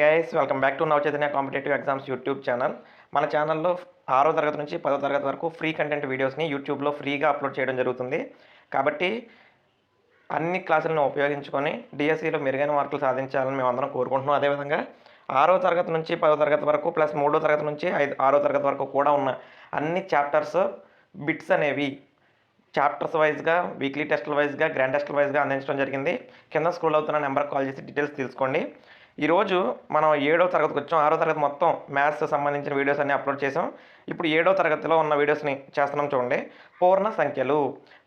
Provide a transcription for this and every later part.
Guys welcome back to Nava Chaitanya competitive exams YouTube channel మన ఛానల్లో ఆరో తరగతి నుంచి పదో తరగతి వరకు ఫ్రీ కంటెంట్ వీడియోస్ని యూట్యూబ్లో ఫ్రీగా అప్లోడ్ చేయడం జరుగుతుంది. కాబట్టి అన్ని క్లాసులను ఉపయోగించుకొని డిఎస్సిలో మెరుగైన మార్కులు సాధించాలని మేము అందరం కోరుకుంటున్నాం. అదేవిధంగా ఆరో తరగతి నుంచి పదో తరగతి వరకు ప్లస్ మూడో తరగతి నుంచి ఐదు ఆరో తరగతి వరకు కూడా ఉన్న అన్ని చాప్టర్స్ బిట్స్ అనేవి చాప్టర్స్ వైజ్గా వీక్లీ టెస్ట్ వైజ్గా గ్రాండ్ టెస్ట్ల వైజ్గా అందించడం జరిగింది. కింద స్క్రోల్ అవుతున్న నెంబర్కి కాల్ చేసి డీటెయిల్స్ తెలుసుకోండి. ఈరోజు మనం ఏడో తరగతికి వచ్చాం. ఆరో తరగతి మొత్తం మ్యాథ్స్ సంబంధించిన వీడియోస్ అన్ని అప్లోడ్ చేసాం ఇప్పుడు ఏడో తరగతిలో ఉన్న వీడియోస్ని చేస్తున్నాం చూడండి. పూర్ణ సంఖ్యలు.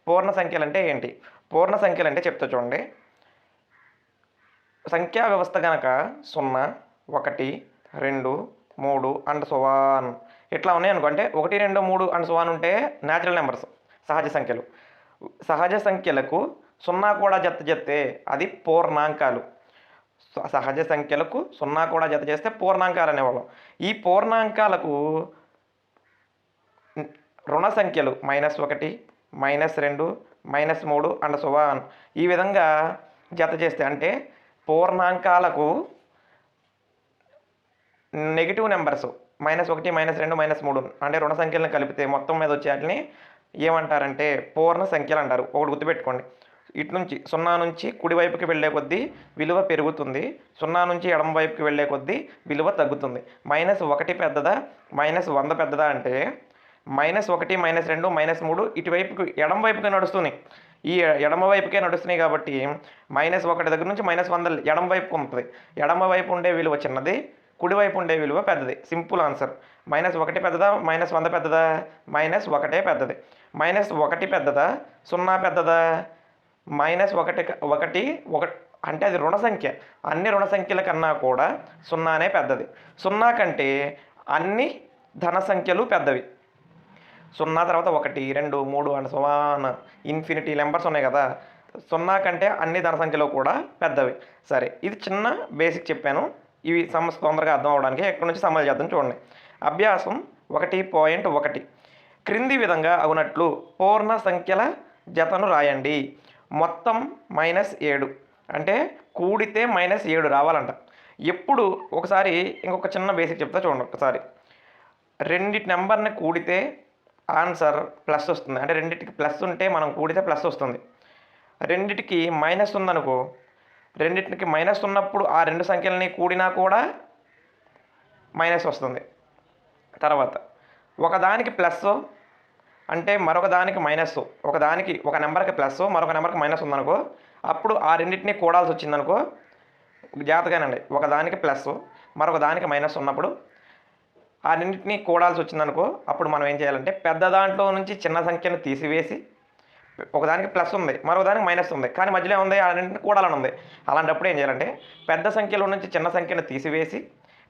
పూర్ణ సంఖ్యలు అంటే ఏంటి? పూర్ణ సంఖ్యలు అంటే చెప్తా చూడండి. సంఖ్యా వ్యవస్థ కనుక సున్నా ఒకటి రెండు మూడు అండ్ సువాన్ ఇట్లా ఉన్నాయి అంటే ఒకటి రెండు మూడు అండ్ సువాన్ ఉంటే న్యాచురల్ నెంబర్స్ సహజ సంఖ్యలు. సహజ సంఖ్యలకు సున్నా కూడా జత జత్తే అది పూర్ణాంకాలు. సహజ సంఖ్యలకు సున్నా కూడా జత చేస్తే పూర్ణాంకాలు అనేవాళ్ళం. ఈ పూర్ణాంకాలకు రుణ సంఖ్యలు మైనస్ ఒకటి మైనస్ రెండు మైనస్ మూడు అండ్ సువాన్ ఈ విధంగా జత చేస్తే అంటే పూర్ణాంకాలకు నెగిటివ్ నెంబర్స్ మైనస్ ఒకటి మైనస్ రెండు మైనస్ మూడు అంటే రుణ సంఖ్యలను కలిపితే మొత్తం మీద వచ్చే వాటిని ఏమంటారంటే పూర్ణ సంఖ్యలు అంటారు. ఒకటి గుర్తుపెట్టుకోండి. ఇటు నుంచి సున్నా నుంచి కుడివైపుకి వెళ్ళే కొద్దీ విలువ పెరుగుతుంది. సున్నా నుంచి ఎడమ వైపుకి వెళ్ళే కొద్దీ విలువ తగ్గుతుంది. మైనస్ ఒకటి పెద్దదా? మైనస్ వంద పెద్దదా అంటే మైనస్ ఒకటి మైనస్ రెండు మైనస్ మూడు ఇటువైపుకి ఎడమ వైపుకి నడుస్తున్నాయి. ఈ ఎడమ వైపుకే నడుస్తున్నాయి కాబట్టి మైనస్ ఒకటి దగ్గర నుంచి మైనస్ వంద ఎడమ వైపుకు ఉంటుంది. ఎడమ వైపు ఉండే విలువ చిన్నది కుడివైపు ఉండే విలువ పెద్దది. Simple answer. మైనస్ ఒకటి పెద్దదా? మైనస్ వంద పెద్దదా? మైనస్ ఒకటే పెద్దది. మైనస్ ఒకటి పెద్దదా? సున్నా పెద్దదా? మైనస్ ఒకటి ఒకటి ఒక అంటే అది రుణ సంఖ్య. అన్ని రుణ సంఖ్యల కన్నా కూడా సున్నానే పెద్దది. సున్నా కంటే అన్ని ధన సంఖ్యలు పెద్దవి. సున్నా తర్వాత ఒకటి రెండు మూడు అండ్ సమాన ఇన్ఫినిటీ నెంబర్స్ ఉన్నాయి కదా. సున్నా కంటే అన్ని ధన సంఖ్యలు కూడా పెద్దవి. సరే ఇది చిన్న బేసిక్ చెప్పాను. ఇవి సమస్య తొందరగా అర్థం అవడానికి ఎక్కడి నుంచి సమాధానం చేద్దాం చూడండి. అభ్యాసం ఒకటి పాయింట్ ఒకటి. క్రింది విధంగా అవునట్లు పూర్ణ సంఖ్యల జతను రాయండి. మొత్తం మైనస్ ఏడు. అంటే కూడితే మైనస్ ఏడు రావాలంట. ఎప్పుడు ఒకసారి ఇంకొక చిన్న బేసిక్ చెప్తా చూడండి ఒకసారి. రెండిటి నెంబర్ని కూడితే ఆన్సర్ ప్లస్ వస్తుంది. అంటే రెండిటికి ప్లస్ ఉంటే మనం కూడితే ప్లస్ వస్తుంది. రెండిటికి మైనస్ ఉందనుకో రెండిటికి మైనస్ ఉన్నప్పుడు ఆ రెండు సంఖ్యలని కూడినా కూడా మైనస్ వస్తుంది. తర్వాత ఒకదానికి ప్లస్ అంటే మరొక దానికి మైనస్ ఒక దానికి ఒక నెంబర్కి ప్లస్ మరొక నెంబర్కి మైనస్ ఉందనుకో అప్పుడు ఆ రెండింటిని కూడాల్సి వచ్చిందనుకో జాగ్రత్తగానండి. ఒక దానికి ప్లస్ మరొక దానికి మైనస్ ఉన్నప్పుడు ఆ రెండింటిని కూడాల్సి వచ్చిందనుకో అప్పుడు మనం ఏం చేయాలంటే పెద్ద దాంట్లో నుంచి చిన్న సంఖ్యను తీసివేసి ఒకదానికి ప్లస్ ఉంది మరొక దానికి మైనస్ ఉంది కానీ మధ్యలో ఉంది ఆ రెండింటిని కూడాలని ఉంది. అలాంటప్పుడు ఏం చేయాలంటే పెద్ద సంఖ్యలో నుంచి చిన్న సంఖ్యను తీసివేసి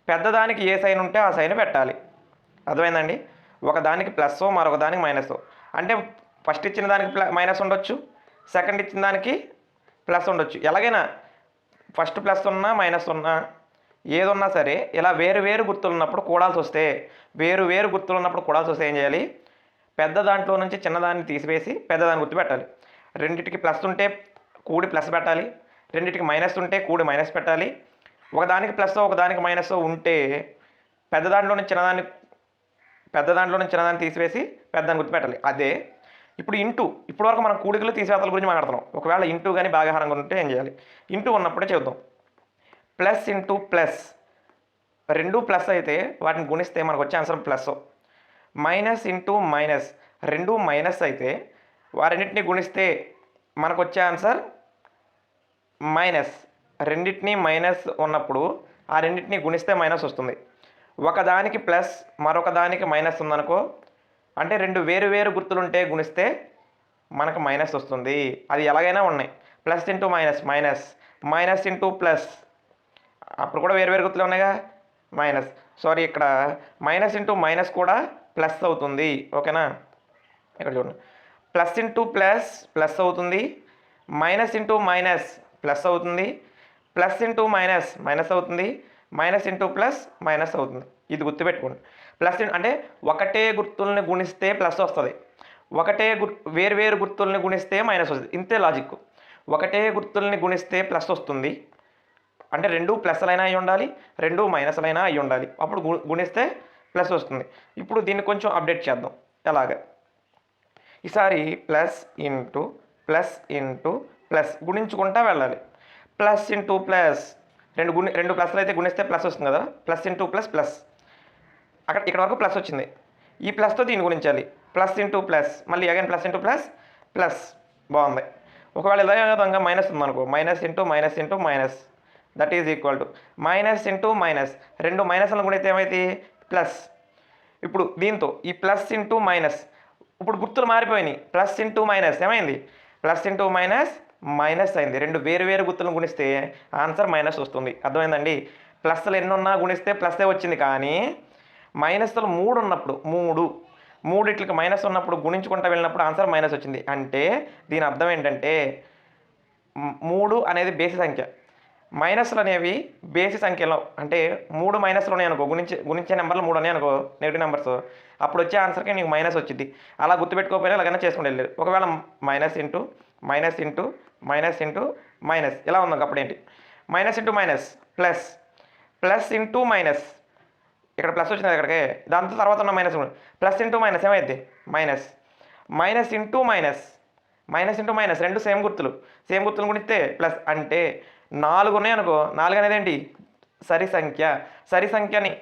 పెద్దదానికి ఏ సైన్ ఉంటే ఆ సైన్ పెట్టాలి. అర్థమైందండి ఒకదానికి ప్లస్ మరొక దానికి మైనస్ అంటే ఫస్ట్ ఇచ్చిన దానికి ప్ల మైనస్ ఉండొచ్చు. సెకండ్ ఇచ్చిన దానికి ప్లస్ ఉండొచ్చు. ఎలాగైనా ఫస్ట్ ప్లస్ ఉన్నా మైనస్ ఉన్నా ఏదున్నా సరే ఇలా వేరు వేరు గుర్తులు ఉన్నప్పుడు కూడాల్సి వస్తే వేరు వేరు గుర్తులు ఉన్నప్పుడు కూడాల్సి వస్తే ఏం చేయాలి? పెద్ద దాంట్లో నుంచి చిన్నదాన్ని తీసివేసి పెద్దదాన్ని గుర్తు పెట్టాలి. రెండిటికి ప్లస్ ఉంటే కూడి ప్లస్ పెట్టాలి. రెండింటికి మైనస్ ఉంటే కూడి మైనస్ పెట్టాలి. ఒకదానికి ప్లస్ ఒకదానికి మైనస్ ఉంటే పెద్ద దాంట్లో నుంచి చిన్నదాన్ని పెద్ద దాంట్లో నుంచి చిన్నదాన్ని తీసివేసి పెద్దదాన్ని గుర్తుపెట్టాలి. అదే ఇప్పుడు ఇంటూ ఇప్పుడు వరకు మనం కూడికలు తీసివేతల గురించి మాట్లాడుతున్నాం. ఒకవేళ ఇంటూ కానీ భాగహారంగా ఉంటే ఏం చేయాలి? ఇంటూ ఉన్నప్పుడే చెబుతాం. Plus into plus. రెండు ప్లస్ అయితే వాటిని గుణిస్తే మనకు వచ్చే answer plus. Minus into minus. రెండు మైనస్ అయితే వారెన్నిటిని గుణిస్తే మనకు వచ్చే ఆన్సర్ మైనస్. రెండింటిని మైనస్ ఉన్నప్పుడు ఆ రెండింటిని గుణిస్తే మైనస్ వస్తుంది. ఒకదానికి ప్లస్ మరొకదానికి మైనస్ ఉందనుకో అంటే రెండు వేరు వేరు గుర్తులుంటే గుణిస్తే మనకు మైనస్ వస్తుంది. అది ఎలాగైనా ఉన్నాయి. Plus into minus minus minus into plus. అప్పుడు కూడా వేరు వేరు గుర్తులు ఉన్నాయిగా? మైనస్. సారీ ఇక్కడ మైనస్ ఇంటూ మైనస్ కూడా ప్లస్ అవుతుంది. ఓకేనా? ఇక్కడ చూడండి. ప్లస్ ఇంటూ ప్లస్ ప్లస్ అవుతుంది. మైనస్ ఇంటూ మైనస్ ప్లస్ అవుతుంది. ప్లస్ ఇంటూ మైనస్ మైనస్ అవుతుంది. మైనస్ ఇంటూ ప్లస్ మైనస్ అవుతుంది. ఇది గుర్తుపెట్టుకోండి. ప్లస్ అంటే ఒకటే గుర్తుల్ని గుణిస్తే ప్లస్ వస్తుంది. ఒకటే గుర్ వేరు వేరు గుర్తుల్ని గుణిస్తే మైనస్ వస్తుంది. ఇంతే లాజిక్ ఒకటే గుర్తుల్ని గుణిస్తే ప్లస్ వస్తుంది. అంటే రెండు ప్లస్లైనా అయి ఉండాలి రెండు మైనస్లైనా అయి ఉండాలి. అప్పుడు గుణిస్తే ప్లస్ వస్తుంది. ఇప్పుడు దీన్ని కొంచెం అప్డేట్ చేద్దాం. ఎలాగ? ఈసారి plus into plus into plus గుణించుకుంటా వెళ్ళాలి. ప్లస్ ఇంటూ ప్లస్ రెండు గుణి రెండు ప్లస్లు అయితే గుణిస్తే ప్లస్ వస్తుంది కదా? Plus into plus plus. అక్కడ ఇక్కడ వరకు ప్లస్ వచ్చింది. ఈ ప్లస్తో దీన్ని గుణించాలి. Plus into plus. మళ్ళీ again plus into plus plus. బాగుంది. ఒకవేళ ఇదే విధంగా మైనస్ ఉందనుకో minus into minus into minus. That is equal to minus into minus. రెండు మైనస్లను గుణిస్తే ఏమైతే ప్లస్. ఇప్పుడు దీంతో ఈ ప్లస్ ఇంటూ మైనస్. ఇప్పుడు గుర్తులు మారిపోయినాయి. ప్లస్ ఇంటూ మైనస్ ఏమైంది? ప్లస్ ఇంటూ మైనస్ మైనస్ అయింది. రెండు వేరు వేరు గుర్తులను గుణిస్తే ఆన్సర్ మైనస్ వస్తుంది. అర్థమైందండి? ప్లస్లు ఎన్ని ఉన్నా గుణిస్తే ప్లస్సే వచ్చింది కానీ మైనస్లు మూడు ఉన్నప్పుడు మూడు మూడిట్లకి మైనస్ ఉన్నప్పుడు గుణించుకుంటా వెళ్ళినప్పుడు ఆన్సర్ మైనస్ వచ్చింది. అంటే దీని అర్థం ఏంటంటే మూడు అనేది బేసి సంఖ్య. మైనస్లు అనేవి బేసి సంఖ్యలో అంటే మూడు మైనస్లు ఉన్నాయి అనుకో గుణించే గుణించే నెంబర్లు మూడు ఉన్నాయి అనుకో నెగిటివ్ నెంబర్స్. అప్పుడు వచ్చే ఆన్సర్కి నీకు మైనస్ వచ్చింది. అలా గుర్తుపెట్టుకోకపోయినా అలాగైనా చేసుకుని వెళ్ళేది. ఒకవేళ minus into minus into minus into minus. ఇలా ఉంది అప్పుడు ఏంటి? Minus into minus plus. Plus into minus. ఇక్కడ ప్లస్ వచ్చింది ఇక్కడికి. దాంతో తర్వాత ఉన్న మైనస్ ప్లస్ ఇంటూ మైనస్ ఏమైంది? Minus. Minus into minus. Minus into minus. రెండు సేమ్ గుర్తులు. సేమ్ గుర్తులు గుణిస్తే ప్లస్ అంటే నాలుగు ఉన్నాయి అనుకో. నాలుగు అనేది ఏంటి? సరి సంఖ్య. సరి సంఖ్యని.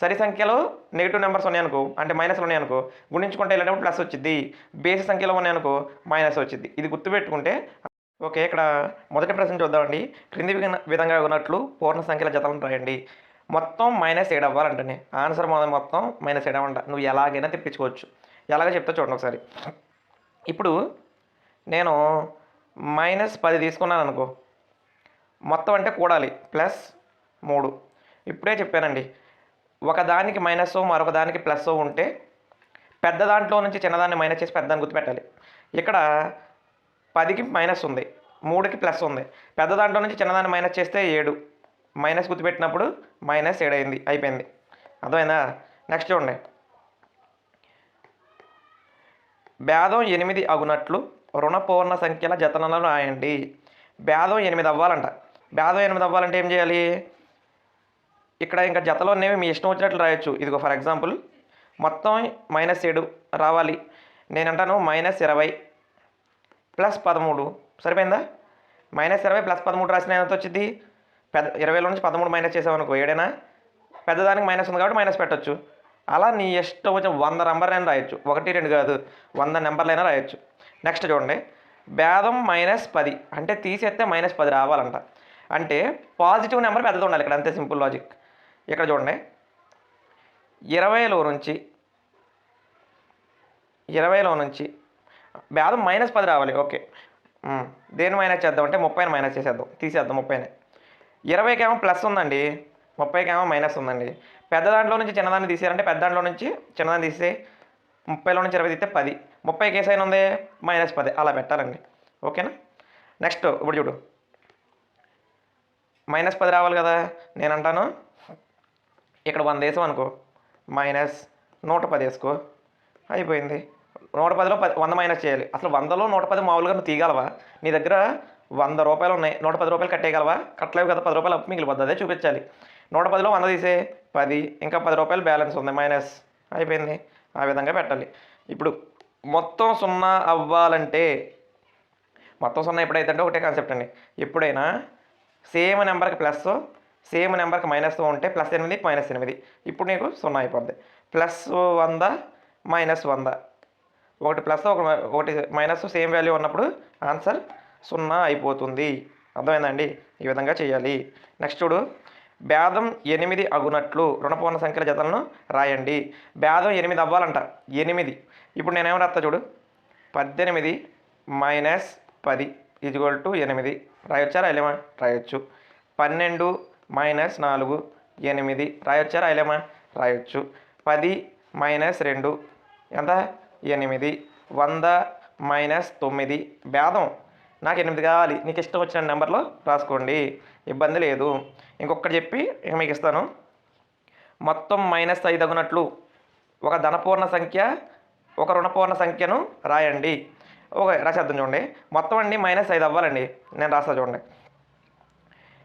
సరి సంఖ్యలో నెగిటివ్ నెంబర్స్ ఉన్నాయనుకో అంటే మైనస్లు ఉన్నాయి అనుకో. గుణించుకుంటే వెళ్ళేటప్పుడు ప్లస్ వచ్చింది బేసి సంఖ్యలో ఉన్నాయి అనుకో. మైనస్ వచ్చింది ఇది గుర్తుపెట్టుకుంటే ఓకే ఇక్కడ మొదటి ప్రశ్న చూద్దామండి. క్రింది విధంగా- విధంగా ఉన్నట్లు పూర్ణ సంఖ్యల జతలను రాయండి. మొత్తం మైనస్ ఏడు అవ్వాలంటనే. ఆన్సర్ మొదటి మొత్తం మైనస్ ఏడు అవ్వంట నువ్వు ఎలాగైనా తెప్పించుకోవచ్చు. ఎలాగ చెప్తా చూడండి ఒకసారి. ఇప్పుడు నేను మైనస్ పది తీసుకున్నాను అనుకో. మొత్తం అంటే కూడాలి. ప్లస్ మూడు. ఇప్పుడే చెప్పానండి. ఒకదానికి మైనస్ మరొక దానికి ప్లస్ ఉంటే పెద్ద దాంట్లో నుంచి చిన్నదాన్ని మైనస్ చేసి పెద్దదాన్ని గుర్తుపెట్టాలి. ఇక్కడ పదికి మైనస్ ఉంది మూడుకి ప్లస్ ఉంది. పెద్ద దాంట్లో నుంచి చిన్నదాన్ని మైనస్ చేస్తే ఏడు. మైనస్ గుర్తుపెట్టినప్పుడు మైనస్ ఏడు అయింది అయిపోయింది. అర్థమైందా? నెక్స్ట్ చూడండి. భేదం ఎనిమిది అగునట్లు రుణపూర్ణ సంఖ్యల జతనలను రాయండి. భేదం ఎనిమిది అవ్వాలంట. భేదం ఎనిమిది అవ్వాలంటే ఏం చేయాలి? ఇక్కడ ఇంకా జతలో ఉన్నవి మీ ఇష్టం వచ్చినట్లు రాయొచ్చు. ఇదిగో ఫర్ ఎగ్జాంపుల్ మొత్తం మైనస్ ఏడు రావాలి. నేనంటాను మైనస్ ఇరవై ప్లస్ పదమూడు. సరిపోయిందా? మైనస్ ఇరవై ప్లస్ పదమూడు రాసిన ఎంత వచ్చింది పెద్ద ఇరవైలో నుంచి పదమూడు మైనస్ చేసామనుకో ఏడైనా? పెద్దదానికి మైనస్ ఉంది కాబట్టి మైనస్ పెట్టొచ్చు. అలా నీ ఇష్టం వచ్చిన వంద నెంబర్లైనా రాయొచ్చు. ఒకటి రెండు కాదు. వంద నెంబర్లైనా రాయొచ్చు. నెక్స్ట్ చూడండి. భేదం మైనస్ పది. అంటే తీసేస్తే మైనస్ పది రావాలంట. అంటే పాజిటివ్ నెంబర్ పెద్దది ఉండాలి ఇక్కడ. అంతే సింపుల్ లాజిక్. ఇక్కడ చూడండి. ఇరవైలో నుంచి ఇరవైలో నుంచి భేదం మైనస్ పది రావాలి ఓకే దేని మైనస్ చేద్దాం అంటే ముప్పైని మైనస్ చేసేద్దాం తీసేద్దాం ముప్పైని ఇరవైకి ఏమో ప్లస్ ఉందండి ముప్పైకి ఏమో మైనస్ ఉందండి. పెద్ద దాంట్లో నుంచి చిన్నదాన్ని తీసేయాలంటే పెద్ద దాంట్లో నుంచి చిన్నదాన్ని తీసే ముప్పైలో నుంచి ఇరవై తీస్తే పది. ముప్పై కేసు అయిన ఉంది? మైనస్ పది అలా పెట్టాలండి ఓకేనా నెక్స్ట్ ఇప్పుడు చూడు. మైనస్ పది రావాలి కదా నేను అంటాను ఇక్కడ వంద వేసాం అనుకో మైనస్ నూట పది వేసుకో అయిపోయింది. నూట పదిలో పది వంద మైనస్ చేయాలి. అసలు వందలో నూట పది మామూలుగా నువ్వు తీయగలవా? నీ దగ్గర వంద రూపాయలు ఉన్నాయి. నూట పది రూపాయలు కట్టేయగలవా? కట్టలేవు కదా పది రూపాయలు అప్పు మిగిలిపోద్ది. అదే చూపించాలి. నూట పదిలో వంద తీసే పది ఇంకా పది రూపాయలు బ్యాలెన్స్ ఉంది. మైనస్ అయిపోయింది. ఆ విధంగా పెట్టాలి. ఇప్పుడు మొత్తం సున్నా అవ్వాలంటే మొత్తం సున్నా ఎప్పుడైతే అంటే ఒకటే కాన్సెప్ట్ అండి. ఎప్పుడైనా సేమ్ నెంబర్కి ప్లస్ సేమ్ నెంబర్కి మైనస్ ఉంటే ప్లస్ ఎనిమిది మైనస్ ఎనిమిది. ఇప్పుడు నీకు సున్నా అయిపోద్ది. ప్లస్ వంద మైనస్ వంద. ఒకటి ప్లస్ ఒక ఒకటి మైనస్ సేమ్ వాల్యూ ఉన్నప్పుడు ఆన్సర్ సున్నా అయిపోతుంది. అర్థమైందండి? ఈ విధంగా చేయాలి. నెక్స్ట్ చూడు. భేదం ఎనిమిది అగునట్లు రుణపూర్ణ సంఖ్యల జతలను రాయండి. భేదం ఎనిమిది అవ్వాలంట. ఎనిమిది. ఇప్పుడు నేనేం రాస్తా చూడు? పద్దెనిమిది మైనస్ పది ఈజ్వల్ టు ఎనిమిది. రాయొచ్చా? రాయలేమా? రాయొచ్చు. పన్నెండు మైనస్ నాలుగు ఎనిమిది. రాయొచ్చా? రాయలేమా? రాయొచ్చు. పది మైనస్ రెండు. ఎంత? ఎనిమిది వంద మైనస్ తొమ్మిది భేదం. నాకు ఎనిమిది కావాలి. నీకు ఇష్టం వచ్చిన నెంబర్లో రాసుకోండి. ఇబ్బంది లేదు. ఇంకొకటి చెప్పి ఇక మీకు ఇస్తాను. మొత్తం మైనస్ ఐదు అగునట్లు ఒక ధనపూర్ణ సంఖ్య ఒక రుణపూర్ణ సంఖ్యను రాయండి. ఒక రాసేద్దాం చూడండి. మొత్తం అండి మైనస్ ఐదు అవ్వాలండి. నేను రాస్తా చూడండి.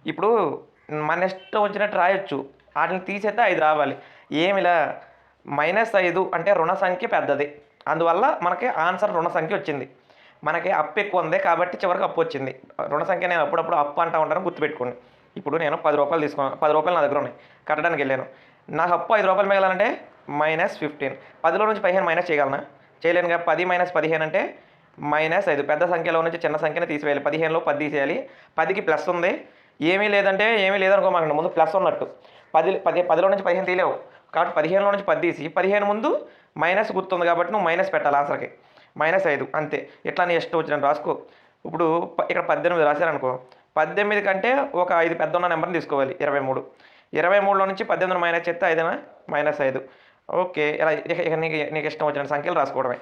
ఇప్పుడు మన ఇష్టం వచ్చినట్టు రాయొచ్చు. వాటిని తీసేస్తే ఐదు రావాలి. ఏమిలా? మైనస్ ఐదు అంటే రుణ సంఖ్య పెద్దది. అందువల్ల మనకి ఆన్సర్ రుణ సంఖ్య వచ్చింది. మనకి అప్పు ఎక్కువ ఉంది కాబట్టి చివరికి అప్పు వచ్చింది. రుణ సంఖ్య నేను అప్పుడప్పుడు అప్పు అంటా ఉంటాను గుర్తుపెట్టుకోండి. ఇప్పుడు నేను పది రూపాయలు తీసుకున్నాను పది రూపాయలు నా దగ్గర ఉన్నాయి. కట్టడానికి వెళ్ళాను. నాకు అప్పు ఐదు రూపాయలు మిగలాలంటే మైనస్ ఫిఫ్టీన్. పదిలో నుంచి పదిహేను మైనస్ చేయగలనా? కదా. పది మైనస్ పదిహేను అంటే మైనస్ ఐదు. పెద్ద సంఖ్యలో నుంచి చిన్న సంఖ్యను తీసివేయాలి. పదిహేనులో పది తీసేయాలి. పదికి ప్లస్ ఉంది. ఏమీ లేదంటే ఏమీ లేదనుకో మనకు ముందు ప్లస్ ఉన్నట్టు. పది పది పదిలో నుంచి పదిహేను తీయలేవు. కాబట్టి పదిహేనులో నుంచి పది తీసి పదిహేను ముందు మైనస్ గుర్తుంది కాబట్టి నువ్వు మైనస్ పెట్టాలి ఆన్సర్కి. మైనస్ ఐదు అంతే. ఇట్లా నీ ఇష్టం వచ్చిన రాసుకో. ఇప్పుడు ఇక్కడ పద్దెనిమిది రాశారనుకో. పద్దెనిమిది కంటే ఒక ఐదు పెద్ద ఉన్న నెంబర్ని తీసుకోవాలి ఇరవై మూడు ఇరవై మూడులో నుంచి పద్దెనిమిది మైనస్ చెప్తే ఐదునా మైనస్ ఐదు. ఓకే ఇలా ఇక ఇక నీకు నీకు ఇష్టం వచ్చిన సంఖ్యలు రాసుకోవడమే.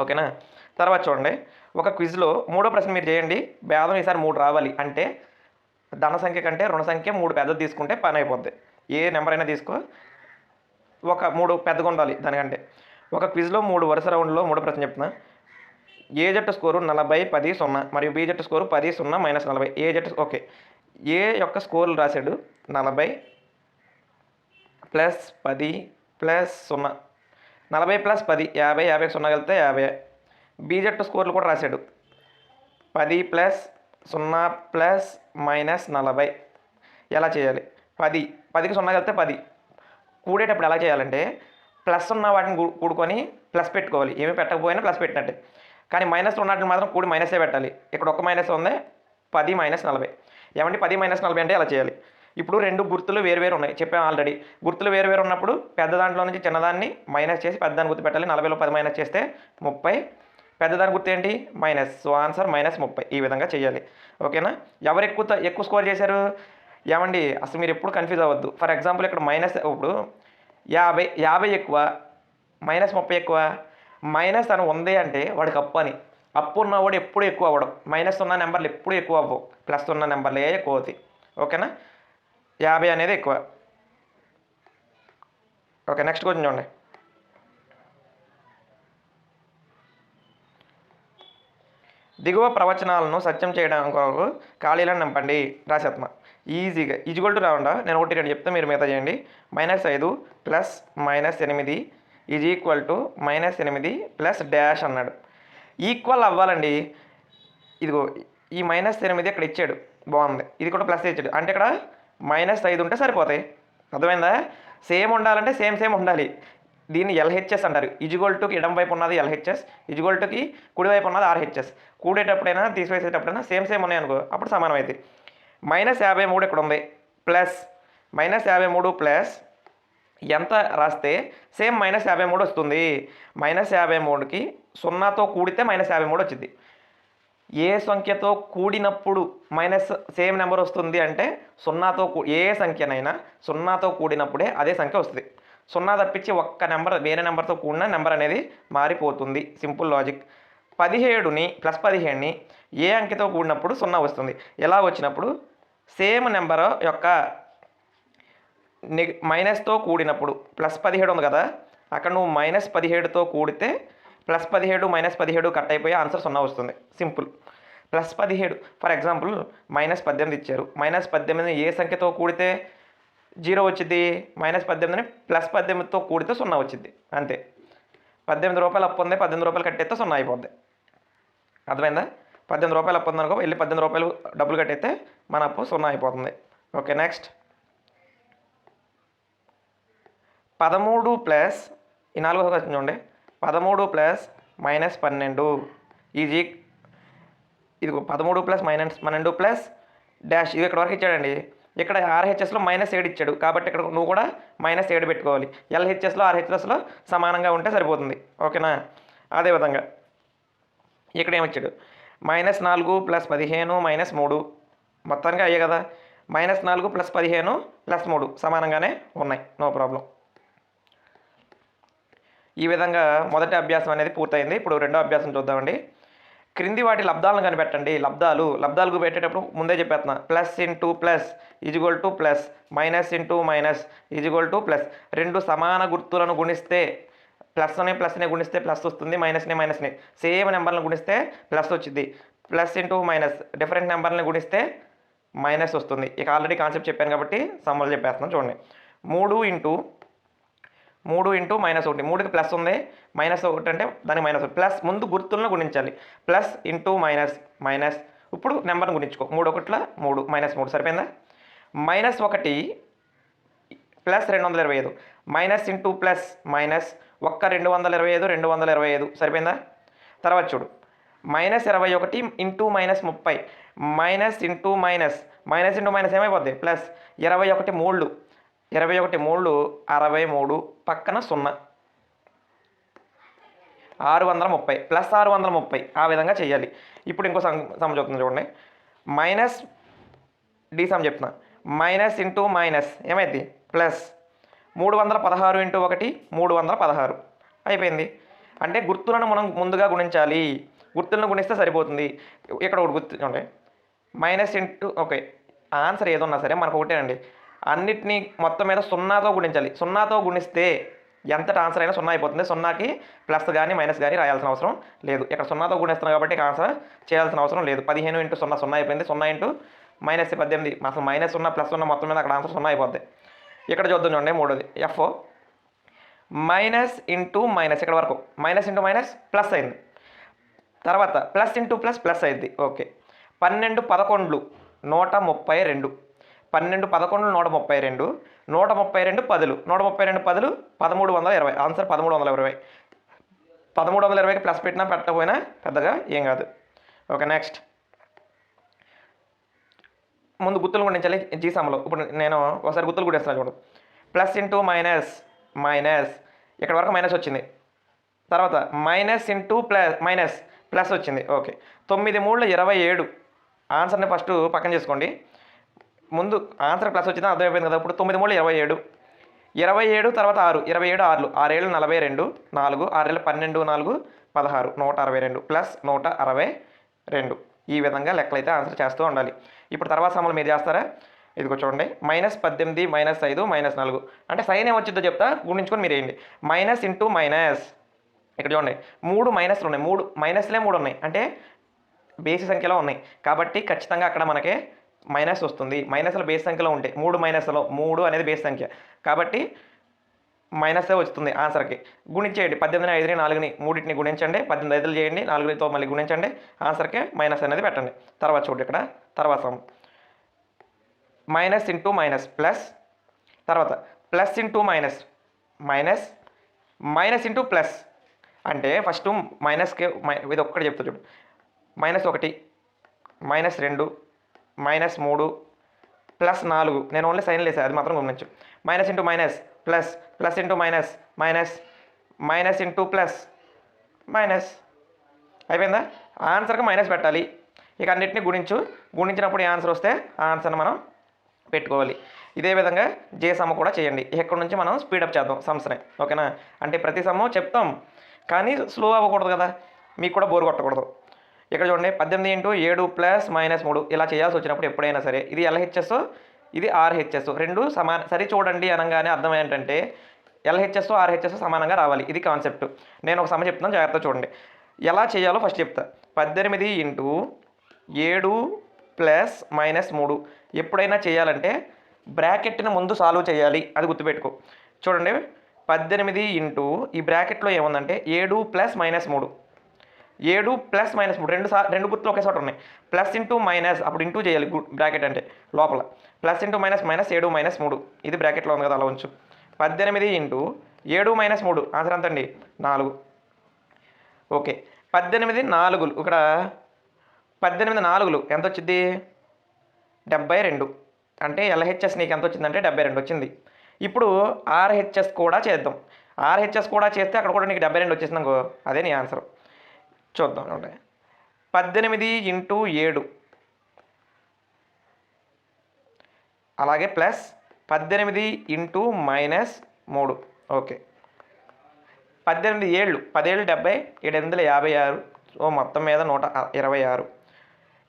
ఓకేనా? తర్వాత చూడండి. ఒక క్విజ్లో మూడో ప్రశ్న మీరు చేయండి. భేదం ఈసారి మూడు రావాలి. అంటే ధన సంఖ్య కంటే రుణ సంఖ్య మూడు పెద్దది తీసుకుంటే పని అయిపోద్ది. ఏ నెంబర్ అయినా తీసుకో. ఒక మూడు పెద్దగా ఉండాలి దానికంటే. ఒక క్విజ్లో మూడు వరుస రౌండ్లో మూడు ప్రశ్న చెప్తున్నా. ఏ జట్టు స్కోరు నలభై పది సున్నా మరియు బి జట్టు స్కోరు పది సున్నా మైనస్ నలభై? ఏ జట్టు ఓకే. ఏ యొక్క స్కోర్లు రాశాడు? నలభై ప్లస్ పది ప్లస్ సున్నా. నలభై ప్లస్ పది యాభై యాభై సున్నా కలిపితే యాభై. బి జట్టు స్కోర్లు కూడా రాశాడు. పది ప్లస్ సున్నా ప్లస్ మైనస్ నలభై. ఎలా చేయాలి? పది. పదికి సున్నా కలిపితే పది. కూడేటప్పుడు ఎలా చేయాలంటే ప్లస్ ఉన్న వాటిని కూడుకొని ప్లస్ పెట్టుకోవాలి. ఏమి పెట్టకపోయినా ప్లస్ పెట్టినట్టే. కానీ మైనస్ ఉన్నట్టు మాత్రం కూడి మైనసే పెట్టాలి. ఇక్కడ ఒక మైనస్ ఉంది పది మైనస్ నలభై. ఏమంటే పది మైనస్ నలభై అంటే అలా చేయాలి? ఇప్పుడు రెండు గుర్తులు వేరు వేరు ఉన్నాయి. చెప్పాం ఆల్రెడీ. గుర్తులు వేరు వేరు ఉన్నప్పుడు పెద్ద దాంట్లో నుంచి చిన్నదాన్ని మైనస్ చేసి పెద్దదాన్ని గుర్తు పెట్టాలి నలభైలో పది మైనస్ చేస్తే ముప్పై. పెద్దదాని గుర్తు ఏంటి? మైనస్. సో ఆన్సర్ మైనస్ ముప్పై. ఈ విధంగా చేయాలి. ఓకేనా? ఎవరు ఎక్కువ ఎక్కువ స్కోర్ చేశారు? ఏమండి అసలు మీరు ఎప్పుడు కన్ఫ్యూజ్ అవ్వద్దు. ఫర్ ఎగ్జాంపుల్ ఇక్కడ మైనస్ ఇప్పుడు యాభై యాభై ఎక్కువ మైనస్ ముప్పై ఎక్కువ మైనస్ అని ఉంది అంటే వాడికి అప్పు అని. అప్పు ఉన్నవాడు ఎప్పుడు ఎక్కువ అవ్వడం. మైనస్ ఉన్న నెంబర్లు ఎప్పుడు ఎక్కువ అవ్వవు. ప్లస్ ఉన్న నెంబర్లే ఎక్కువ అవుతాయి. ఓకేనా యాభై అనేది ఎక్కువ. ఓకే నెక్స్ట్ క్వశ్చన్ చూడండి. దిగువ ప్రవచనాలను సత్యం చేయడం కొరకు ఖాళీలను నింపండి. రాసేత్మ ఈజీగా ఈజీగోల్ టు రాకుండా నేను ఒకటి రెండు చెప్తే మీరు మిగతా చేయండి. మైనస్ ఐదు ప్లస్ మైనస్ ఎనిమిది ఈజ్ ఈక్వల్ టు మైనస్ ఎనిమిది ప్లస్ డాష్ అన్నాడు. ఈక్వల్ అవ్వాలండి. ఇదిగో ఈ మైనస్ ఎనిమిది ఇక్కడ ఇచ్చాడు. బాగుంది. ఇది కూడా ప్లస్ ఇచ్చాడు. అంటే ఇక్కడ మైనస్ ఐదు ఉంటే సరిపోతాయి. అర్థమైందా? సేమ్ ఉండాలంటే సేమ్ సేమ్ ఉండాలి. దీన్ని ఎల్హెచ్ఎస్ అంటారు. ఇజుగోల్ టుకి ఎడం వైపు ఉన్నది ఎల్హెచ్ఎస్ ఇజుగోల్ టుకి కుడి వైపు ఉన్నది ఆర్హెచ్ఎస్. కూడేటప్పుడైనా తీసివేసేటప్పుడైనా సేమ్ సేమ్ ఉన్నాయి అనుకో అప్పుడు సమానం అవుతాయి మైనస్ యాభై మూడు ఇక్కడ ఉంది. ప్లస్ మైనస్ యాభై మూడు ప్లస్ ఎంత రాస్తే సేమ్ మైనస్ యాభై మూడు వస్తుంది. మైనస్ యాభై మూడుకి సున్నాతో కూడితే మైనస్ యాభై మూడు వచ్చింది. ఏ సంఖ్యతో కూడినప్పుడు మైనస్ సేమ్ నెంబర్ వస్తుంది అంటే సున్నాతో కూ- ఏ సంఖ్యనైనా సున్నాతో కూడినప్పుడే అదే సంఖ్య వస్తుంది. సున్నా తప్పించి ఒక్క నెంబర్ వేరే నెంబర్తో కూడిన నెంబర్ అనేది మారిపోతుంది. Simple logic. పదిహేడుని ప్లస్ పదిహేడుని ఏ అంకెతో కూడినప్పుడు సున్నా వస్తుంది. ఎలా వచ్చినప్పుడు? సేమ్ నెంబర్ యొక్క నెగ్ మైనస్తో కూడినప్పుడు. ప్లస్ పదిహేడు ఉంది కదా అక్కడ నువ్వు మైనస్ పదిహేడుతో కూడితే ప్లస్ పదిహేడు మైనస్ పదిహేడు కట్ అయిపోయి ఆన్సర్ సున్నా వస్తుంది. సింపుల్. ప్లస్ పదిహేడు ఫర్ ఎగ్జాంపుల్ మైనస్ పద్దెనిమిది ఇచ్చారు. మైనస్ పద్దెనిమిది ఏ సంఖ్యతో కూడితే జీరో వచ్చింది మైనస్ పద్దెనిమిదిని ప్లస్ పద్దెనిమిదితో కూడితే సున్నా వచ్చింది అంతే. పద్దెనిమిది రూపాయలు అప్పు ఉంది పద్దెనిమిది రూపాయలు కట్టేస్తే సున్నా అయిపోద్ది. అర్థమైందా? పద్దెనిమిది రూపాయలు అప్పు ఉందనుకో వెళ్ళి పద్దెనిమిది రూపాయలు డబ్బులు కట్టేస్తే మన అప్పు సున్నా అయిపోతుంది. ఓకే నెక్స్ట్ పదమూడు ప్లస్ ఈ నాలుగో క్వశ్చన్ చూడండి. పదమూడు ప్లస్ మైనస్ పన్నెండు ఈజీ. ఇది పదమూడు ప్లస్ మైనస్ పన్నెండు ప్లస్ డాష్. ఇది ఇక్కడ వరకు ఇచ్చాడండి. ఇక్కడ ఆర్హెచ్ఎస్లో మైనస్ ఏడు ఇచ్చాడు. కాబట్టి ఇక్కడ నువ్వు కూడా మైనస్ ఏడు పెట్టుకోవాలి. ఎల్హెచ్ఎస్లో ఆర్హెచ్ఎస్లో సమానంగా ఉంటే సరిపోతుంది. ఓకేనా? అదేవిధంగా ఇక్కడ ఏమిచ్చాడు మైనస్ నాలుగు ప్లస్ పదిహేను మైనస్ మూడు. మొత్తానికి అయ్యే కదా? మైనస్ నాలుగు ప్లస్ పదిహేను ప్లస్ మూడు సమానంగానే ఉన్నాయి. No problem. ఈ విధంగా మొదటి అభ్యాసం అనేది పూర్తయింది. ఇప్పుడు రెండో అభ్యాసం చూద్దామండి. క్రింది వాటి లబ్ధాలను కనిపెట్టండి. లబ్ధాలు. లబ్ధాలకు పెట్టేటప్పుడు ముందే చెప్పేస్తున్నా. Plus into plus is equal to plus. Minus into minus is equal to plus. రెండు సమాన గుర్తులను గుణిస్తే ప్లస్ని ప్లస్ని గుణిస్తే ప్లస్ వస్తుంది మైనస్ని మైనస్ని సేమ్ నెంబర్ని గుణిస్తే ప్లస్ వచ్చింది ప్లస్ ఇంటూ మైనస్. డిఫరెంట్ నెంబర్ని గుణిస్తే మైనస్ వస్తుంది. ఇక ఆల్రెడీ కాన్సెప్ట్ చెప్పాను కాబట్టి సమ్మలు చెప్పేస్తున్నాను. చూడండి. మూడు ఇంటూ మూడు ఇంటూ మైనస్ ఒకటి. మూడుకి ప్లస్ ఉంది. మైనస్ ఒకటి అంటే దానికి మైనస్ ఒకటి. ప్లస్ ముందు గుర్తులను గుణించాలి. Plus into minus minus. ఇప్పుడు నెంబర్ని గుణించుకో. మూడు ఒకట్ల మూడు మైనస్ మూడు. సరిపోయిందా? మైనస్ ఒకటి ప్లస్ రెండు వందల ఇరవై ఐదు. మైనస్ ఇంటూ ప్లస్ మైనస్ ఒక్క రెండు వందల ఇరవై ఐదు రెండు వందల ఇరవై ఐదు. సరిపోయిందా? తర్వాత చూడు. మైనస్ ఇరవై ఒకటి ఇంటూ మైనస్ ముప్పై. Minus into minus. Minus into minus ఏమైపోద్ది? Plus ఇరవై ఒకటి మూళ్ళు. ఇరవై ఒకటి మూళ్ళు అరవై మూడు పక్కన సున్నా. ఆరు వందల ముప్పై. ప్లస్ ఆరు వందల ముప్పై. ఆ విధంగా చేయాలి ఇప్పుడు ఇంకో సం సమ చెప్తుంది చూడండి. మైనస్ డి సమ్ చెప్తున్నా. మైనస్ ఇంటూ మైనస్ ఏమైంది ప్లస్. మూడు వందల పదహారు ఇంటూ ఒకటి మూడు వందల పదహారు. అయిపోయింది. అంటే గుర్తులను మనం ముందుగా గుణించాలి. గుర్తులను గుణిస్తే సరిపోతుంది. ఇక్కడ ఒకటి గుర్తు చూడండి. Minus into okay. ఆన్సర్ ఏదన్నా సరే మనకు ఒకటేనండి. అన్నిటినీ మొత్తం మీద సున్నాతో గుణించాలి. సున్నాతో గుణిస్తే ఎంత ఆన్సర్ అయినా సున్నా అయిపోతుంది. సున్నాకి ప్లస్ కానీ మైనస్ కానీ రాయాల్సిన అవసరం లేదు. ఇక్కడ సున్నాతో గుణిస్తున్నాం కాబట్టి ఆన్సర్ చేయాల్సిన అవసరం లేదు. పదిహేను ఇంటూ సున్నా సున్నా అయిపోయింది. సున్నా ఇంటూ మైనస్ పద్దెనిమిది. అసలు మైనస్ ఉన్న ప్లస్ ఉన్న మొత్తం మీద అక్కడ ఆన్సర్ సున్నా అయిపోద్ది. ఇక్కడ చూద్దాం చూడండి మూడోది. ఎఫ్ మైనస్ ఇంటూ మైనస్ ఇక్కడ వరకు. మైనస్ ఇంటూ మైనస్ ప్లస్ అయింది. తర్వాత ప్లస్ ఇంటూ ప్లస్ ప్లస్ అయింది. ఓకే పన్నెండు పదకొండులు నూట ముప్పై రెండు. పన్నెండు పదకొండు నూట ముప్పై రెండు. నూట ముప్పై రెండు పదులు. నూట ముప్పై రెండు పదులు. పదమూడు వందల ఇరవై. ఆన్సర్ పదమూడు వందల ఇరవై. పదమూడు వందల ఇరవైకి ప్లస్ పెట్టినా పెట్టకపోయినా పెద్దగా ఏం కాదు. ఓకే నెక్స్ట్ ముందు గుర్తులు గుణించాలి జీసంలో ఇప్పుడు నేను ఒకసారి గుర్తులు గుణిస్తాను చూడు. Plus into minus minus. ఇక్కడ వరకు మైనస్ వచ్చింది. తర్వాత minus into plus minus plus వచ్చింది. ఓకే. తొమ్మిది మూడు ఇరవై ఏడు. ఆన్సర్ని ఫస్ట్ పక్కన చేసుకోండి. ముందు ఆన్సర్ ప్లస్ వచ్చిందా అర్థమైపోయింది కదా. ఇప్పుడు తొమ్మిది మూడు ఇరవై ఏడు. ఇరవై ఏడు తర్వాత ఆరు. ఇరవై ఏడు ఆరులు. ఆరేళ్ళు నలభై రెండు నాలుగు. ఆరేళ్ళు పన్నెండు నాలుగు పదహారు. నూట అరవై రెండు ప్లస్ నూట అరవై రెండు. ఈ విధంగా లెక్కలైతే ఆన్సర్ చేస్తూ ఉండాలి. ఇప్పుడు తర్వాత సమలు మీరు చేస్తారా? ఇదిగో చూడండి. మైనస్ పద్దెనిమిది మైనస్ ఐదు మైనస్ నాలుగు. అంటే సైన్ ఏమొచ్చిందో చెప్తా? గుణించుకొని మీరు వేయండి. Minus into minus. ఇక్కడ చూడండి. మూడు మైనస్లు ఉన్నాయి. మూడు మైనస్లే మూడు ఉన్నాయి. అంటే బేసి సంఖ్యలో ఉన్నాయి. కాబట్టి ఖచ్చితంగా అక్కడ మనకి మైనస్ వస్తుంది. మైనస్లు బేస్ సంఖ్యలో ఉంటాయి మూడు మైనస్లో మూడు అనేది బేస్ సంఖ్య. కాబట్టి మైనస్ వస్తుంది ఆన్సర్కి. గుణించేయండి. పద్దెనిమిది ఐదుని నాలుగుని మూడింటిని గుణించండి. పద్దెనిమిది ఐదులు చేయండి. నాలుగునితో మళ్ళీ గుణించండి. ఆన్సర్కి మైనస్ అనేది పెట్టండి. తర్వాత చూడండి ఇక్కడ. తర్వాత మైనస్ ఇంటూ మైనస్ ప్లస్. తర్వాత plus into minus. Minus. Minus into plus. అంటే ఫస్ట్ మైనస్కి మై ఇది ఒక్కటి చెప్తా చూడు. మైనస్ ఒకటి మైనస్ రెండు మైనస్ మూడు ప్లస్ నాలుగు. నేను ఓన్లీ సైన్ లేసాను అది మాత్రం గమనించు. Minus into minus plus plus into minus minus minus into plus minus. అయిపోయిందా? ఆన్సర్కి మైనస్ పెట్టాలి. ఇక అన్నిటిని గుణించు. గుణించినప్పుడు ఈ ఆన్సర్ వస్తే ఆ ఆన్సర్ని మనం పెట్టుకోవాలి. ఇదే విధంగా జే సమ్ కూడా చేయండి. ఇక్కడ నుంచి మనం స్పీడప్ చేద్దాం సమ్స్ని ఓకేనా? అంటే ప్రతి సమ్ము చెప్తాం కానీ స్లో అవ్వకూడదు కదా. మీకు కూడా బోర్ కొట్టకూడదు. ఇక్కడ చూడండి పద్దెనిమిది ఇంటూ ఏడు ప్లస్ మైనస్ మూడు. ఇలా చేయాల్సి వచ్చినప్పుడు ఎప్పుడైనా సరే ఇది ఎల్హెచ్ఎస్ ఇది ఆర్హెచ్ఎస్. రెండు సమాన సరి చూడండి అనగానే అర్థం ఏంటంటే ఎల్హెచ్ఎస్ ఆర్హెచ్ఎస్ సమానంగా రావాలి. ఇది కాన్సెప్ట్. నేను ఒక సమ చెప్తున్నాను జాగ్రత్త చూడండి. ఎలా చేయాలో ఫస్ట్ చెప్తా. పద్దెనిమిది ఇంటూ ఏడు ప్లస్ మైనస్ మూడు. ఎప్పుడైనా చేయాలంటే బ్రాకెట్ని ముందు సాల్వ్ చేయాలి. అది గుర్తుపెట్టుకో. చూడండి. పద్దెనిమిది ఇంటూ ఈ బ్రాకెట్లో ఏముందంటే ఏడు ప్లస్ మైనస్ మూడు. ఏడు ప్లస్ మైనస్ మూడు. రెండు సార్ రెండు గుర్తులు ఒకేసారి ఉన్నాయి. ప్లస్ ఇంటూ మైనస్ అప్పుడు ఇంటూ చేయాలి. బ్రాకెట్ అంటే లోపల. ప్లస్ ఇంటూ మైనస్ మైనస్ ఏడు మైనస్ మూడు. ఇది బ్రాకెట్లో ఉంది కదా అలా ఉంచు. పద్దెనిమిది ఇంటూ ఏడు మైనస్ మూడు. ఆన్సర్ ఎంత అండి? నాలుగు. ఓకే. పద్దెనిమిది నాలుగులు. ఇక్కడ పద్దెనిమిది నాలుగులు. ఎంత వచ్చింది? డెబ్బై రెండు. అంటే ఎల్హెచ్ఎస్ నీకు ఎంత వచ్చిందంటే డెబ్బై రెండు వచ్చింది. ఇప్పుడు ఆర్హెచ్ఎస్ కూడా చేద్దాం. ఆర్హెచ్ఎస్ కూడా చేస్తే అక్కడ కూడా నీకు డెబ్బై రెండు వచ్చేసింది అనుకో అదే నీ ఆన్సర్. చూద్దాం చూడండి. పద్దెనిమిది ఇంటూ ఏడు. అలాగే ప్లస్ పద్దెనిమిది ఇంటూ మైనస్ మూడు. ఓకే. పద్దెనిమిది ఏళ్ళు. పదేళ్ళు డెబ్బై ఏడు వందల యాభై ఆరు. ఓ మొత్తం మీద నూట ఇరవై ఆరు.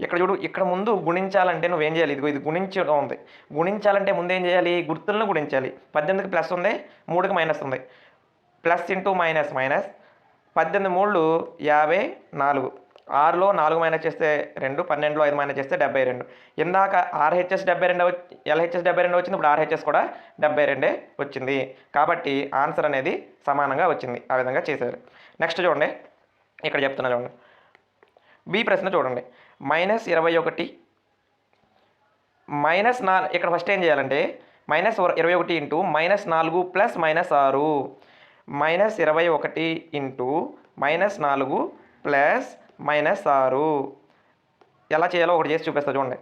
ఇక్కడ చూడు ఇక్కడ ముందు గుణించాలంటే నువ్వేం చేయాలి? ఇదిగో ఇది గుణించడం ఉంది. గుణించాలంటే ముందు ఏం చేయాలి? గుర్తులను గుణించాలి. పద్దెనిమిదికి ప్లస్ ఉంది మూడుకి మైనస్ ఉంది. ప్లస్ ఇంటూ మైనస్ మైనస్ పద్దెనిమిది మూడు యాభై నాలుగు. ఆరులో నాలుగు మైనస్ చేస్తే రెండు పన్నెండులో ఐదు మైనస్ చేస్తే డెబ్బై రెండు. ఇందాక ఆర్హెచ్ఎస్ డెబ్బై రెండు ఎల్హెచ్ఎస్ డెబ్బై రెండు వచ్చింది ఇప్పుడు ఆర్హెచ్ఎస్ కూడా డెబ్బై రెండే వచ్చింది. కాబట్టి ఆన్సర్ అనేది సమానంగా వచ్చింది. ఆ విధంగా చేశారు. నెక్స్ట్ చూడండి. ఇక్కడ చెప్తున్నా చూడండి. బి ప్రశ్న చూడండి. మైనస్ ఇరవై ఒకటి మైనస్ నా ఇక్కడ ఫస్ట్ ఏం చేయాలంటే మైనస్ ఇరవై ఒకటి ఇంటూ మైనస్ నాలుగు ప్లస్ మైనస్ ఆరు. మైనస్ ఇరవై ఒకటి ఇంటూ మైనస్ నాలుగు ప్లస్ మైనస్ ఆరు. ఎలా చేయాలో ఒకటి చేసి చూపిస్తా చూడండి.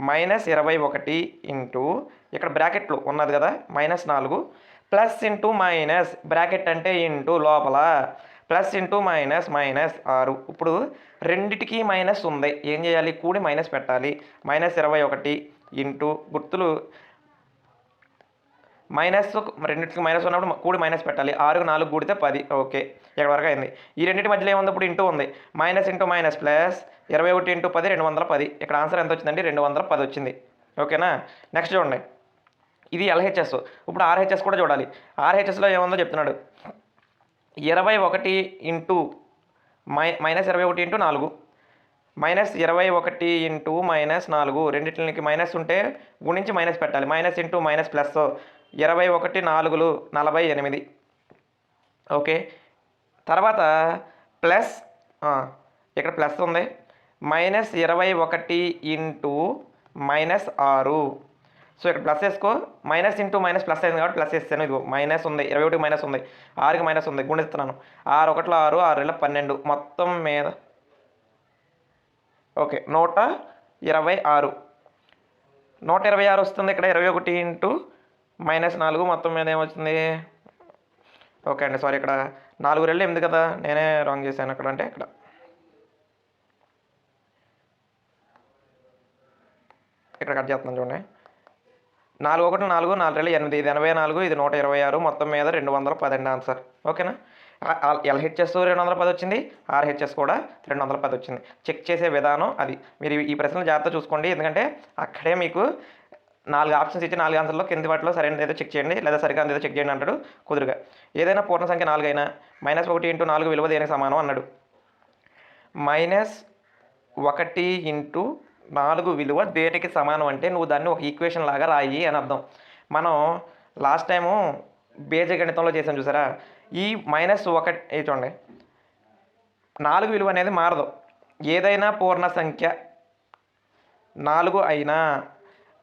మైనస్ ఇరవై ఒకటి ఇంటూ ఇక్కడ బ్రాకెట్లు ఉన్నది కదా మైనస్ నాలుగు ప్లస్ ఇంటూ మైనస్ బ్రాకెట్ అంటే ఇంటూ లోపల ప్లస్ ఇంటూ మైనస్ మైనస్ ఆరు. ఇప్పుడు రెండిటికి మైనస్ ఉంది. ఏం చేయాలి? కూడి మైనస్ పెట్టాలి. మైనస్ ఇరవై ఒకటి ఇంటూ గుర్తులు మైనస్ రెండింటికి మైనస్ ఉన్నప్పుడు కూడి మైనస్ పెట్టాలి. ఆరుకు నాలుగు కూడితే పది. ఓకే. ఇక్కడ వరకు అయింది. ఈ రెండింటి మధ్యలో ఏముంది ఇప్పుడు ఇంటూ ఉంది? మైనస్ ఇంటూ మైనస్ ప్లస్ ఇరవై ఒకటి ఇంటూ పది రెండు వందల పది. ఇక్కడ ఆన్సర్ ఎంత వచ్చిందండి? రెండు వందల పది వచ్చింది. ఓకేనా? నెక్స్ట్ చూడండి. ఇది ఎల్హెచ్ఎస్. ఇప్పుడు ఆర్హెచ్ఎస్ కూడా చూడాలి. ఆర్హెచ్ఎస్లో ఏముందో చెప్తున్నాడు. ఇరవై ఒకటి ఇంటూ మై మైనస్ ఇరవై ఒకటి ఇంటూ నాలుగు. మైనస్ ఇరవై ఒకటి ఇంటూ మైనస్ నాలుగు. రెండింటికి మైనస్ ఉంటే గుణించి మైనస్ పెట్టాలి. Minus into minus plus. ఇరవై ఒకటి నాలుగులు నలభై ఎనిమిది. ఓకే. తర్వాత ప్లస్ ఇక్కడ ప్లస్ ఉంది. మైనస్ ఇరవై ఒకటి ఇంటూ మైనస్ ఆరు. సో ఇక్కడ ప్లస్ వేసుకో. మైనస్ ఇంటూ మైనస్ ప్లస్ అయింది కాబట్టి ప్లస్ వేస్తాను ఇదిగో మైనస్ ఉంది. ఇరవై ఒకటి మైనస్ ఉంది. ఆరుకి మైనస్ ఉంది. గుణిస్తున్నాను ఆరు ఒకటిలో ఆరు ఆరు వేల పన్నెండు. మొత్తం మీద. ఓకే. నూట ఇరవై ఆరు. నూట ఇరవై ఆరు వస్తుంది ఇక్కడ. ఇరవై ఒకటి ఇంటూ మైనస్ నాలుగు మొత్తం మీద ఏమొచ్చింది? ఓకే అండి సారీ ఇక్కడ నాలుగు రెళ్ళు ఎనిమిది కదా నేనే రాంగ్ చేశాను అక్కడ అంటే ఇక్కడ. ఇక్కడ కట్ చేస్తున్నాను చూడండి. నాలుగు ఒకటి నాలుగు నాలుగు రెండు ఎనిమిది ఇది ఎనభై నాలుగు ఇది నూట ఇరవై ఆరు మొత్తం మీద రెండు వందల పదండి ఆన్సర్. ఓకేనా? ఎల్హెచ్ఎస్ రెండు వందల పది వచ్చింది ఆర్హెచ్ఎస్ కూడా రెండు వందల పది వచ్చింది. చెక్ చేసే విధానం అది. మీరు ఈ ప్రశ్నలు జాగ్రత్త చూసుకోండి ఎందుకంటే అక్కడే మీకు నాలుగు ఆప్షన్స్ ఇచ్చి నాలుగు ఆన్సర్లో కింది వాటిలో సరైనది ఏదో చెక్ చేయండి లేదా సరిగా ఏదో చెక్ చేయండి అంటాడు కుదురుగా. ఏదైనా పూర్ణ సంఖ్య నాలుగు అయినా మైనస్ ఒకటి ఇంటూ నాలుగు విలువ దేనికి సమానం అన్నాడు. మైనస్ ఒకటి ఇంటూ నాలుగు విలువ దేనికి సమానం అంటే నువ్వు దాన్ని ఒక ఈక్వేషన్ లాగా రాయి అని అర్థం. మనం లాస్ట్ టైము బీజగణితంలో చేసాం చూసారా? ఈ మైనస్ ఒకటి చూడండి. నాలుగు విలువ అనేది మారదు. ఏదైనా పూర్ణ సంఖ్య నాలుగు అయినా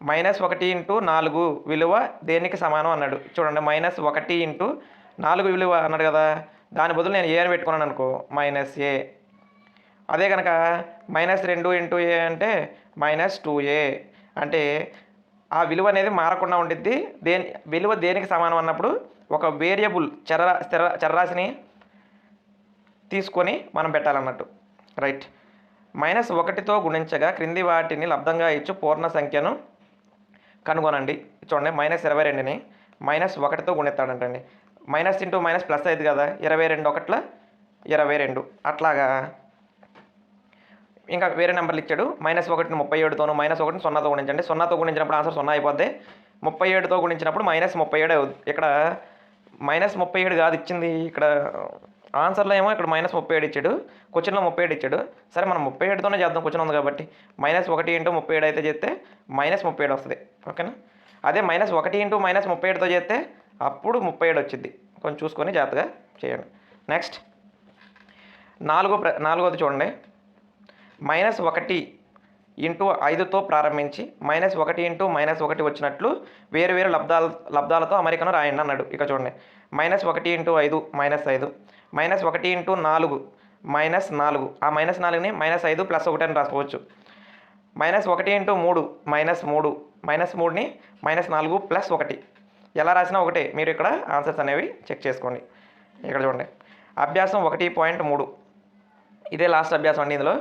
మైనస్ ఒకటి ఇంటూ నాలుగు విలువ దేనికి సమానం అన్నాడు? చూడండి మైనస్ ఒకటి ఇంటూ నాలుగు విలువ అన్నాడు కదా. దాని బదులు నేను ఏ అని పెట్టుకున్నాను అనుకో మైనస్ ఏ. అదే కనుక మైనస్ రెండు ఇంటూ ఏ అంటే మైనస్ టూ ఏ. అంటే ఆ విలువ అనేది మారకుండా ఉండిద్ది. దేని విలువ దేనికి సమానం అన్నప్పుడు ఒక వేరియబుల్ చర స్థిర చరరాశిని తీసుకొని మనం పెట్టాలన్నట్టు. రైట్. మైనస్ ఒకటితో గుణించగా క్రింది వాటిని లబ్ధంగా ఇచ్చు పూర్ణ సంఖ్యను కనుగొనండి. చూడండి మైనస్ ఇరవై రెండుని మైనస్ ఒకటితో గుణిస్తాడంటండి. మైనస్ ఇంటూ మైనస్ ప్లస్ అయింది కదా ఇరవై రెండు ఒకట్ల ఇరవై రెండు. అట్లాగా ఇంకా వేరే నెంబర్లు ఇచ్చాడు. మైనస్ ఒకటిని ముప్పై ఏడుతోను మైనస్ ఒకటిని సున్నాతో గుణించండి. సున్నాతో గుణించినప్పుడు ఆన్సర్ సున్నా అయిపోద్ది. ముప్పై ఏడుతో గుణించినప్పుడు మైనస్ ముప్పై ఏడు ఇక్కడ మైనస్ ముప్పై ఏడు కాదు ఇచ్చింది. ఇక్కడ ఆన్సర్లో ఏమో ఇక్కడ మైనస్ ముప్పై ఏడు ఇచ్చాడు క్వశ్చన్లో ముప్పై ఏడు ఇచ్చాడు. సరే మనం ముప్పై ఏడుతోనే చేద్దాం క్వశ్చన్ ఉంది కాబట్టి. మైనస్ ఒకటి ఇంటూ ముప్పై ఏడు అయితే చేస్తే మైనస్ ముప్పై ఏడు వస్తుంది. ఓకేనా అదే మైనస్ ఒకటి ఇంటూ మైనస్ ముప్పై ఏడుతో చేస్తే అప్పుడు ముప్పై ఏడు వచ్చింది కొంచెం చూసుకొని జాగ్రత్తగా చేయండి. నెక్స్ట్ నాలుగో ప్ర నాలుగోది చూడండి. మైనస్ ఒకటి ఇంటూ ఐదుతో ప్రారంభించి మైనస్ ఒకటి ఇంటూ మైనస్ ఒకటి వచ్చినట్లు వేరు వేరు లబ్ధాల లబ్ధాలతో అమెరికను రాయండి అన్నాడు. ఇక చూడండి. మైనస్ ఒకటి ఇంటూ ఐదు మైనస్ ఐదు. మైనస్ ఒకటి ఇంటూ నాలుగు మైనస్ నాలుగు. ఆ మైనస్ నాలుగుని మైనస్ ఐదు ప్లస్ ఒకటి అని రాసుకోవచ్చు. మైనస్ ఒకటి ఇంటూ మూడు మైనస్ మూడు. మైనస్ మూడుని మైనస్ నాలుగు ప్లస్ ఒకటి. ఎలా రాసినా ఒకటే. మీరు ఇక్కడ ఆన్సర్స్ అనేవి చెక్ చేసుకోండి. ఇక్కడ చూడండి. అభ్యాసం ఒకటి పాయింట్ మూడు. ఇదే లాస్ట్ అభ్యాసం అండి ఇందులో.